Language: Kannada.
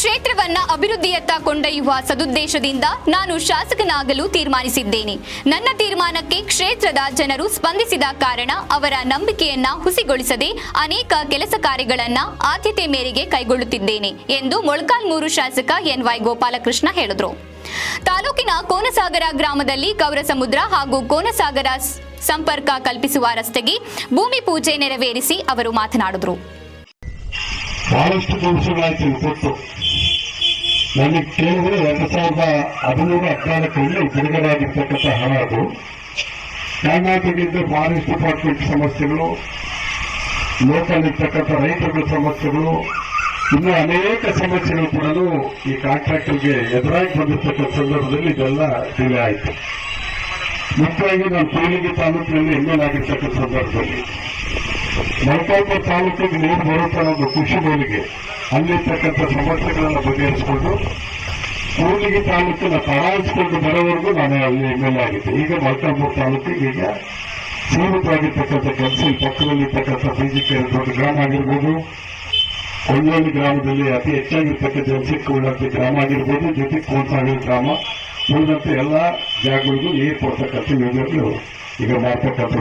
ಕ್ಷೇತ್ರವನ್ನ ಅಭಿವೃದ್ಧಿಯತ್ತ ಕೊಂಡೊಯ್ಯುವ ಸದುದ್ದೇಶದಿಂದ ನಾನು ಶಾಸಕನಾಗಲು ತೀರ್ಮಾನಿಸಿದ್ದೇನೆ. ನನ್ನ ತೀರ್ಮಾನಕ್ಕೆ ಕ್ಷೇತ್ರದ ಜನರು ಸ್ಪಂದಿಸಿದ ಕಾರಣ ಅವರ ನಂಬಿಕೆಯನ್ನ ಹುಸಿಗೊಳಿಸದೆ ಅನೇಕ ಕೆಲಸ ಕಾರ್ಯಗಳನ್ನ ಆದ್ಯತೆ ಮೇರೆಗೆ ಕೈಗೊಳ್ಳುತ್ತಿದ್ದೇನೆ ಎಂದು ಮೊಳಕಾಲ್ಮೂರು ಶಾಸಕ ಎನ್ವೈ ಗೋಪಾಲಕೃಷ್ಣ ಹೇಳಿದರು. ತಾಲೂಕಿನ ಕೋನಸಾಗರ ಗ್ರಾಮದಲ್ಲಿ ಕೌರಸಮುದ್ರ ಹಾಗೂ ಕೋನಸಾಗರ ಸಂಪರ್ಕ ಕಲ್ಪಿಸುವ ರಸ್ತೆಗೆ ಭೂಮಿ ಪೂಜೆ ನೆರವೇರಿಸಿ ಅವರು ಮಾತನಾಡಿದರು. ಬಹಳಷ್ಟು ನನಗೆ ಕೇಳಿದ್ರೆ ಎರಡು ಸಾವಿರದ ಹದಿಮೂರು ಹದಿನಾಲ್ಕರಲ್ಲಿ ಬಿಡುಗಡೆ ಆಗಿರ್ತಕ್ಕಂಥ ಹಣ ಅದು. ಕರ್ನಾಟಕದಿಂದ ಫಾರೆಸ್ಟ್ ಡಿಪಾರ್ಟ್ಮೆಂಟ್ ಸಮಸ್ಯೆಗಳು ಲೋಕಲ್ಲಿರ್ತಕ್ಕಂಥ ರೈತರುಗಳ ಸಮಸ್ಯೆಗಳು, ಇನ್ನೂ ಅನೇಕ ಸಮಸ್ಯೆಗಳು ಕೂಡ ಈ ಕಾಂಟ್ರಾಕ್ಟರ್ಗೆ ಎದುರಾಗಿ ಬಂದಿರತಕ್ಕಂಥ ಸಂದರ್ಭದಲ್ಲಿ ಇದೆಲ್ಲ ಡಿಲೇ ಆಯಿತು. ಮುಖ್ಯವಾಗಿ ನಾನು ಪೀಳಿಗೆ ತಾಲೂಕಿನಲ್ಲಿ ಎಮ್ಮೆಲಾಗಿರ್ತಕ್ಕಂಥ ಸಂದರ್ಭದಲ್ಲಿ. ಮೊಳಕಾಲ್ಮೂರು ತಾಲೂಕಿಗೆ ನೀರು ಬರುತ್ತೆ ಒಂದು ಕೃಷಿ ಮೇಲಿಗೆ ಅಲ್ಲಿರ್ತಕ್ಕಂಥ ಸಮಸ್ಯೆಗಳನ್ನು ಬಗೆಹರಿಸಿಕೊಂಡು ಕೂಡ್ಲಿಗಿ ತಾಲೂಕಿನ ತರಾಯಿಸಿಕೊಂಡು ಬರೋವರೆಗೂ ನಾನು ಅಲ್ಲಿ ಎಂ ಎಲ್ ಆಗಿದ್ದೆ. ಈಗ ಮಲ್ಕಾಪುರ ತಾಲೂಕಿಗೆ ಈಗ ಸೀಮಿತವಾಗಿರ್ತಕ್ಕಂಥ ಕೆಲಸ ಪಕ್ಕದಲ್ಲಿರ್ತಕ್ಕಂಥ ಬಿಜೆಪಿ ದೊಡ್ಡ ಗ್ರಾಮ ಆಗಿರ್ಬೋದು. ಕೊಂಡೋಳಿ ಗ್ರಾಮದಲ್ಲಿ ಅತಿ ಹೆಚ್ಚಾಗಿರ್ತಕ್ಕಂಥ ಜನಸಂಖ್ಯೆ ಉಳ್ಳಂತೆ ಗ್ರಾಮ ಆಗಿರ್ಬೋದು. ಜೊತೆಗೆ ಕೋನ್ಸಾಗರ ಗ್ರಾಮ ಉಳಿದಂತೆ ಎಲ್ಲ ಜಾಗಗಳಿಗೂ ನೀರು ಕೊಡ್ತಕ್ಕಂಥ ಯೋಜನೆಗಳು ಈಗ ಮಾಡ್ತಕ್ಕಂಥ